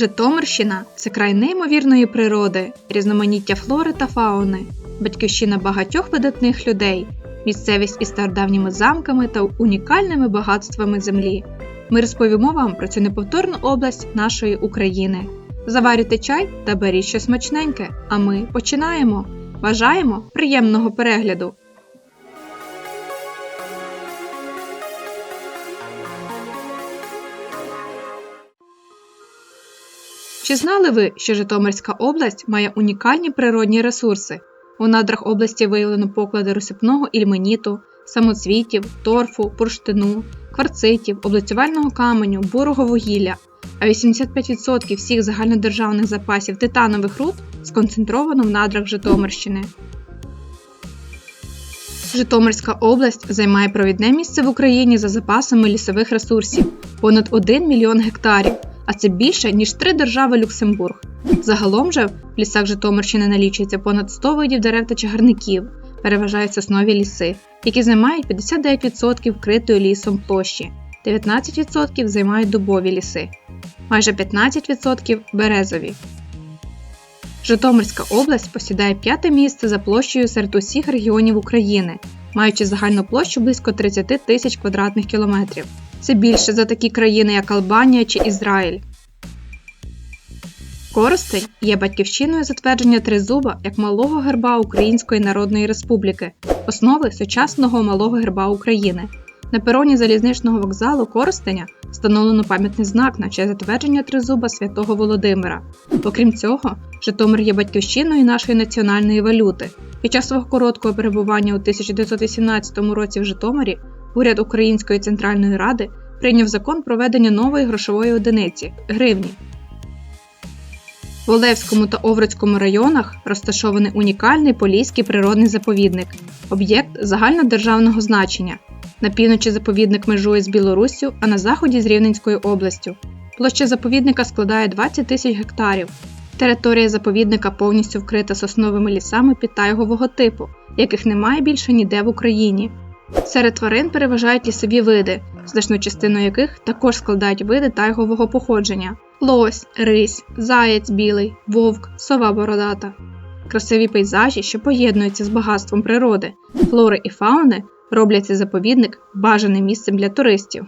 Житомирщина це край неймовірної природи, різноманіття флори та фауни, батьківщина багатьох видатних людей, місцевість із стародавніми замками та унікальними багатствами землі. Ми розповімо вам про цю неповторну область нашої України. Заварюйте чай та беріть щось смачненьке, а ми починаємо. Бажаємо приємного перегляду! Чи знали ви, що Житомирська область має унікальні природні ресурси? У надрах області виявлено поклади розсипного ільменіту, самоцвітів, торфу, бурштину, кварцитів, облицювального каменю, бурого вугілля, а 85% всіх загальнодержавних запасів титанових руд сконцентровано в надрах Житомирщини. Житомирська область займає провідне місце в Україні за запасами лісових ресурсів понад 1 мільйон гектарів, а це більше ніж три держави Люксембург. Загалом же в лісах Житомирщини налічується понад 100 видів дерев та чагарників, переважають соснові ліси, які займають 59% вкритої лісом площі, 19% займають дубові ліси, майже 15% березові. Житомирська область посідає п'яте місце за площею серед усіх регіонів України, маючи загальну площу близько 30 тисяч квадратних кілометрів. Це більше за такі країни, як Албанія чи Ізраїль. Коростень є батьківщиною затвердження тризуба як малого герба Української Народної Республіки, основи сучасного малого герба України. На пероні залізничного вокзалу Коростеня встановлено пам'ятний знак на честь затвердження тризуба святого Володимира. Окрім цього, Житомир є батьківщиною нашої національної валюти. Під час свого короткого перебування у 1918 році в Житомирі уряд Української центральної ради прийняв закон про введення нової грошової одиниці гривні. В Олевському та Овруцькому районах розташований унікальний Поліський природний заповідник, об'єкт загальнодержавного значення. На півночі заповідник межує з Білоруссю, а на заході з Рівненською областю. Площа заповідника складає 20 тисяч гектарів. Територія заповідника повністю вкрита сосновими лісами підтайгового типу, яких немає більше ніде в Україні. Серед тварин переважають лісові види, значну частину яких також складають види тайгового походження: лось, рись, заєць білий, вовк, сова бородата. Красиві пейзажі, що поєднуються з багатством природи, флори і фауни, роблять цей заповідник бажаним місцем для туристів.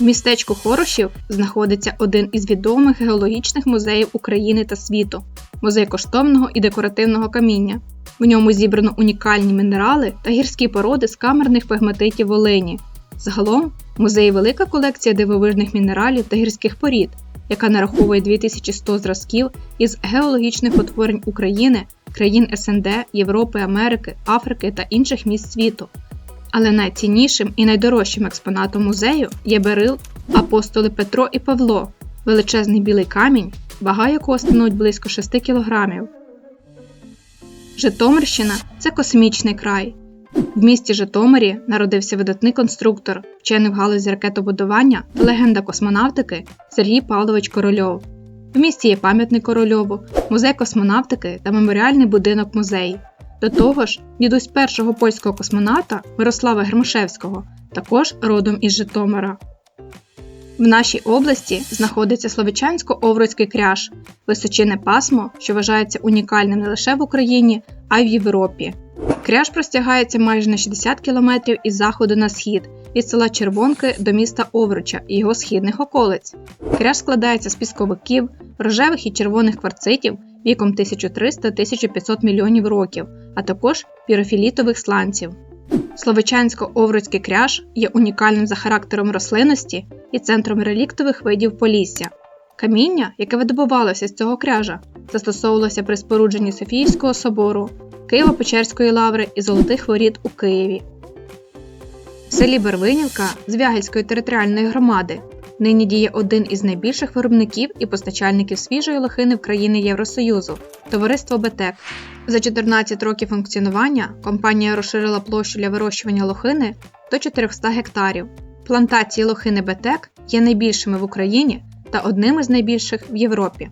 В містечку Хорошів знаходиться один із відомих геологічних музеїв України та світу музей коштовного і декоративного каміння. В ньому зібрано унікальні мінерали та гірські породи з камерних пегматитів Волині. Загалом в музеї велика колекція дивовижних мінералів та гірських порід, яка нараховує 2100 зразків із геологічних утворень України, країн СНД, Європи, Америки, Африки та інших міст світу. Але найціннішим і найдорожчим експонатом музею є берил апостоли Петро і Павло, величезний білий камінь, вага якого становить близько 6 кілограмів. Житомирщина це космічний край. В місті Житомирі народився видатний конструктор, вчений в галузі ракетобудування та легенда космонавтики Сергій Павлович Корольов. В місті є пам'ятник Корольову, музей космонавтики та меморіальний будинок музей. До того ж, дідусь першого польського космонавта Мирослава Гермошевського, також родом із Житомира. В нашій області знаходиться Словичансько-Овруцький кряж, височине пасмо, що вважається унікальним не лише в Україні, а й в Європі. Кряж простягається майже на 60 кілометрів із заходу на схід, від села Червонки до міста Овруча і його східних околиць. Кряж складається з пісковиків, рожевих і червоних кварцитів віком 1300-1500 мільйонів років, а також пірофілітових сланців. Словичансько-овруцький кряж є унікальним за характером рослинності і центром реліктових видів полісся. Каміння, яке видобувалося з цього кряжа, застосовувалося при спорудженні Софіївського собору, Києво-Печерської лаври і Золотих воріт у Києві. В селі Бервинівка Звягельської територіальної громади нині діє один із найбільших виробників і постачальників свіжої лохини в країни Євросоюзу товариство Бетек. За 14 років функціонування компанія розширила площу для вирощування лохини до 400 гектарів. Плантації лохини Бетек є найбільшими в Україні та одним із найбільших в Європі.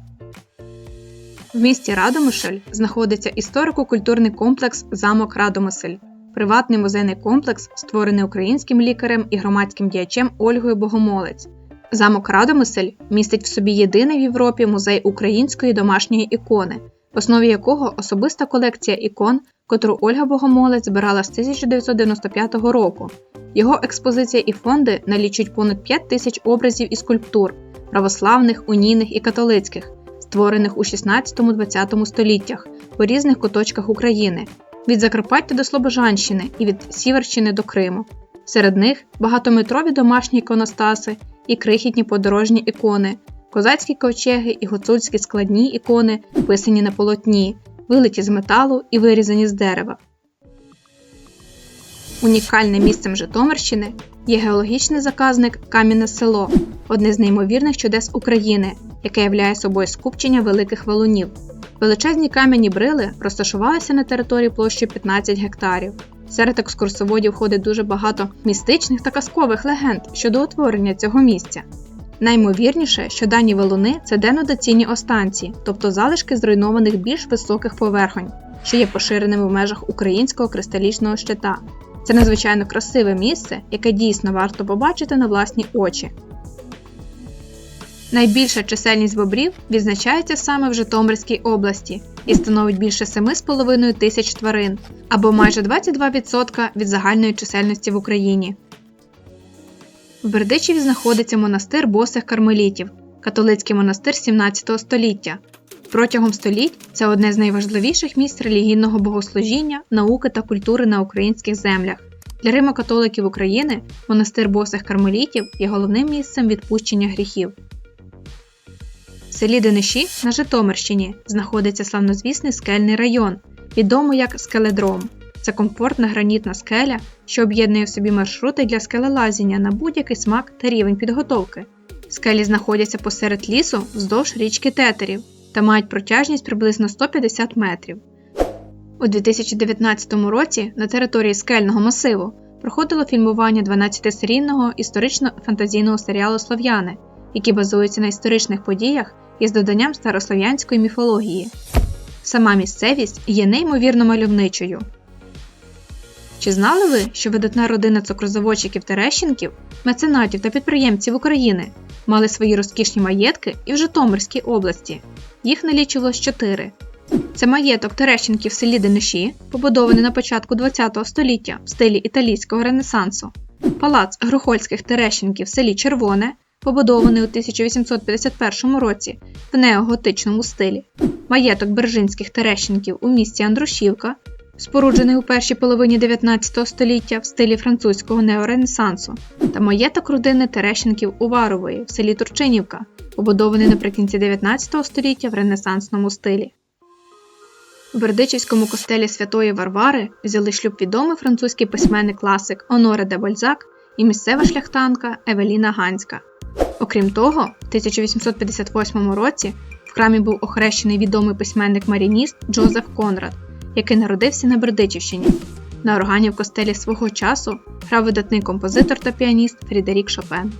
В місті Радомишль знаходиться історико-культурний комплекс Замок Радомисель, приватний музейний комплекс, створений українським лікарем і громадським діячем Ольгою Богомолець. Замок Радомисель містить в собі єдиний в Європі музей української домашньої ікони, в основі якого особиста колекція ікон, котру Ольга Богомолець збирала з 1995 року. Його експозиція і фонди налічують понад 5 тисяч образів і скульптур православних, унійних і католицьких, створених у 16-20 століттях по різних куточках України, від Закарпаття до Слобожанщини і від Сіверщини до Криму. Серед них багатометрові домашні іконостаси і крихітні подорожні ікони, козацькі ковчеги і гуцульські складні ікони, писані на полотні, вилиті з металу і вирізані з дерева. Унікальним місцем Житомирщини є геологічний заказник Кам'яне село, одне з неймовірних чудес України, яке являє собою скупчення великих валунів. Величезні кам'яні брили розташувалися на території площею 15 гектарів. Серед екскурсоводів ходить дуже багато містичних та казкових легенд щодо утворення цього місця. Наймовірніше, що дані валуни це денодаційні останці, тобто залишки зруйнованих більш високих поверхонь, що є поширеними в межах українського кристалічного щита. Це надзвичайно красиве місце, яке дійсно варто побачити на власні очі. Найбільша чисельність бобрів відзначається саме в Житомирській області і становить більше 7,5 тисяч тварин, або майже 22% від загальної чисельності в Україні. В Бердичеві знаходиться монастир босих кармелітів, католицький монастир 17 століття. Протягом століть це одне з найважливіших місць релігійного богослужіння, науки та культури на українських землях. Для римо-католиків України монастир босих кармелітів є головним місцем відпущення гріхів. Селі Дениші на Житомирщині знаходиться славнозвісний скельний район, відомий як скеледром. Це комфортна гранітна скеля, що об'єднує в собі маршрути для скелелазіння на будь-який смак та рівень підготовки. Скелі знаходяться посеред лісу вздовж річки Тетерів та мають протяжність приблизно 150 метрів. У 2019 році на території скельного масиву проходило фільмування 12-серійного історично-фантазійного серіалу Слов'яни, який базується на історичних подіях із доданням старослов'янської міфології. Сама місцевість є неймовірно мальовничою. Чи знали ви, що видатна родина цукрозаводчиків Терещенків, меценатів та підприємців України мали свої розкішні маєтки і в Житомирській області? Їх налічувалось чотири. Це маєток Терещенків в селі Дениші, побудований на початку ХХ століття в стилі італійського ренесансу, палац Грохольських Терещенків в селі Червоне, побудований у 1851 році в неоготичному стилі, маєток Бержинських Терещенків у місті Андрушівка, споруджений у першій половині 19 століття в стилі французького неоренесансу, та маєток родини Терещенків Уварової в селі Турчинівка, побудований наприкінці 19 століття в ренесансному стилі. У Бердичівському костелі Святої Варвари взяли шлюб відомий французький письменник класик Оноре де Бальзак і місцева шляхтанка Евеліна Ганська. Окрім того, в 1858 році в храмі був охрещений відомий письменник-марініст Джозеф Конрад, який народився на Бердичівщині. На органі в костелі свого часу грав видатний композитор та піаніст Фрідерік Шопен.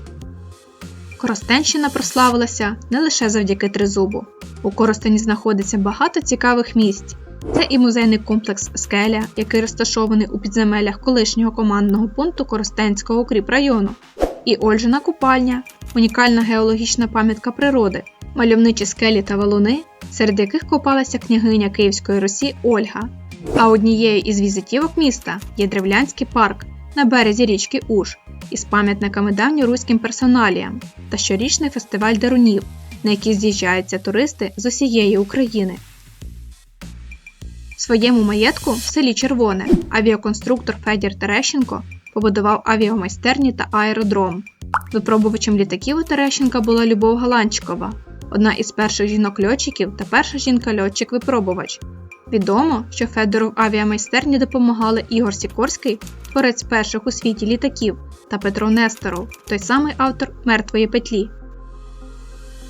Коростенщина прославилася не лише завдяки тризубу. У Коростені знаходиться багато цікавих місць. Це і музейний комплекс Скеля, який розташований у підземеллях колишнього командного пункту Коростенського укріпрайону, і Ольжина купальня, унікальна геологічна пам'ятка природи, мальовничі скелі та валуни, серед яких копалася княгиня Київської Русі Ольга. А однією із візитівок міста є Древлянський парк на березі річки Уж із пам'ятниками давньоруським персоналіям та щорічний фестиваль дарунів, на який з'їжджаються туристи з усієї України. Своєму маєтку в селі Червоне авіаконструктор Федір Терещенко побудував авіамайстерні та аеродром. Випробувачем літаків у Терещенка була Любов Галанчикова, одна із перших жінок-льотчиків та перша жінка-льотчик-випробувач. Відомо, що Федору в авіамайстерні допомагали Ігор Сікорський, творець перших у світі літаків, та Петро Несторов, той самий автор мертвої петлі.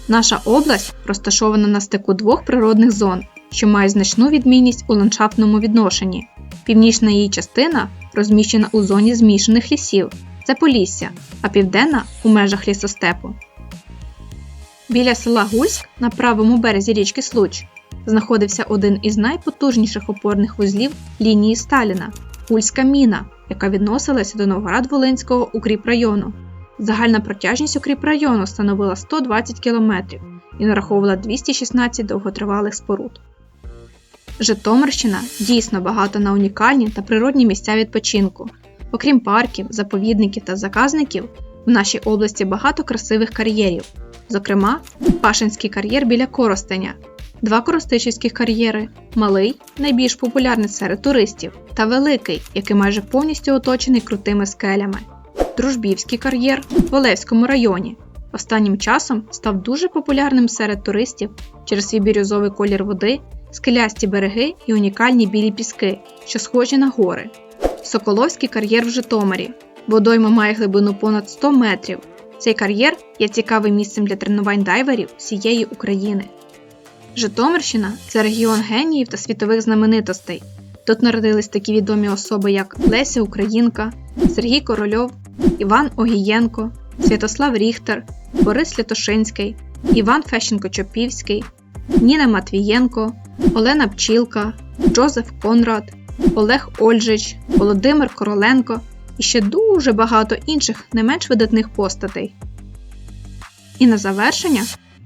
Наша область розташована на стику двох природних зон, що мають значну відмінність у ландшафтному відношенні. Північна її частина розміщена у зоні змішаних лісів це Полісся, а південна у межах лісостепу. Біля села Гульськ на правому березі річки Случ знаходився один із найпотужніших опорних вузлів лінії Сталіна Гульська міна, яка відносилася до Новгород-Волинського укріпрайону. Загальна протяжність укріпрайону становила 120 км і нараховувала 216 довготривалих споруд. Житомирщина дійсно багата на унікальні та природні місця відпочинку. Окрім парків, заповідників та заказників, в нашій області багато красивих кар'єрів, зокрема, Пашинський кар'єр біля Коростеня, два коростичівських кар'єри, малий, найбільш популярний серед туристів, та великий, який майже повністю оточений крутими скелями. Дружбівський кар'єр в Олевському районі. Останнім часом став дуже популярним серед туристів через свій бірюзовий колір води, скелясті береги і унікальні білі піски, що схожі на гори. Соколовський кар'єр в Житомирі. Водойма має глибину понад 100 метрів. Цей кар'єр є цікавим місцем для тренувань дайверів всієї України. Житомирщина це регіон геніїв та світових знаменитостей. Тут народились такі відомі особи, як Леся Українка, Сергій Корольов, Іван Огієнко, Святослав Ріхтер, Борис Лятошинський, Іван Фещенко-Чопівський, Ніна Матвієнко, Олена Пчілка, Джозеф Конрад, Олег Ольжич, Володимир Короленко і ще дуже багато інших не менш видатних постатей. І на завершення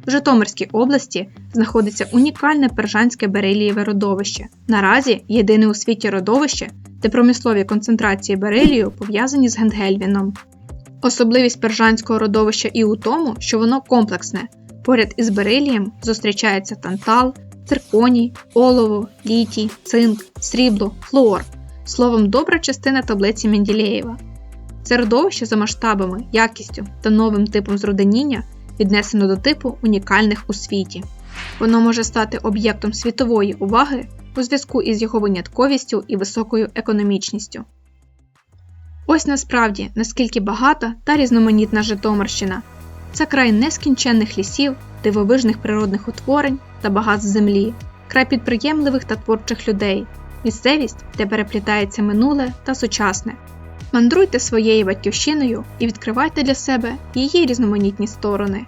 в Житомирській області знаходиться унікальне пержанське берилієве родовище. Наразі єдине у світі родовище, де промислові концентрації берилію пов'язані з Гентгельвіном. Особливість пержанського родовища і у тому, що воно комплексне. Поряд із берилієм зустрічається тантал, цирконій, олово, літій, цинк, срібло, флуор. Словом, добра частина таблиці Менділеєва. Це родовище за масштабами, якістю та новим типом зруденіння віднесено до типу унікальних у світі. Воно може стати об'єктом світової уваги у зв'язку із його винятковістю і високою економічністю. Ось насправді наскільки багата та різноманітна Житомирщина. Це край нескінченних лісів, дивовижних природних утворень та багатств землі, край підприємливих та творчих людей, місцевість, де переплітається минуле та сучасне. Мандруйте своєю батьківщиною і відкривайте для себе її різноманітні сторони.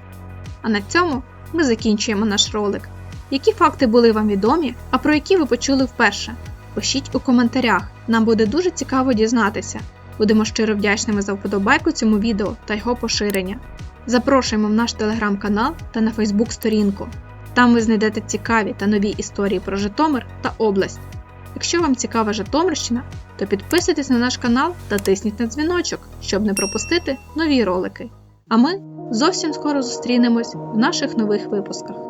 А на цьому ми закінчуємо наш ролик. Які факти були вам відомі, а про які ви почули вперше? Пишіть у коментарях, нам буде дуже цікаво дізнатися. Будемо щиро вдячними за вподобайку цьому відео та його поширення. Запрошуємо в наш телеграм-канал та на Фейсбук сторінку. Там ви знайдете цікаві та нові історії про Житомир та область. Якщо вам цікава Житомирщина, то підписуйтесь на наш канал та тисніть на дзвіночок, щоб не пропустити нові ролики. А ми зовсім скоро зустрінемось в наших нових випусках.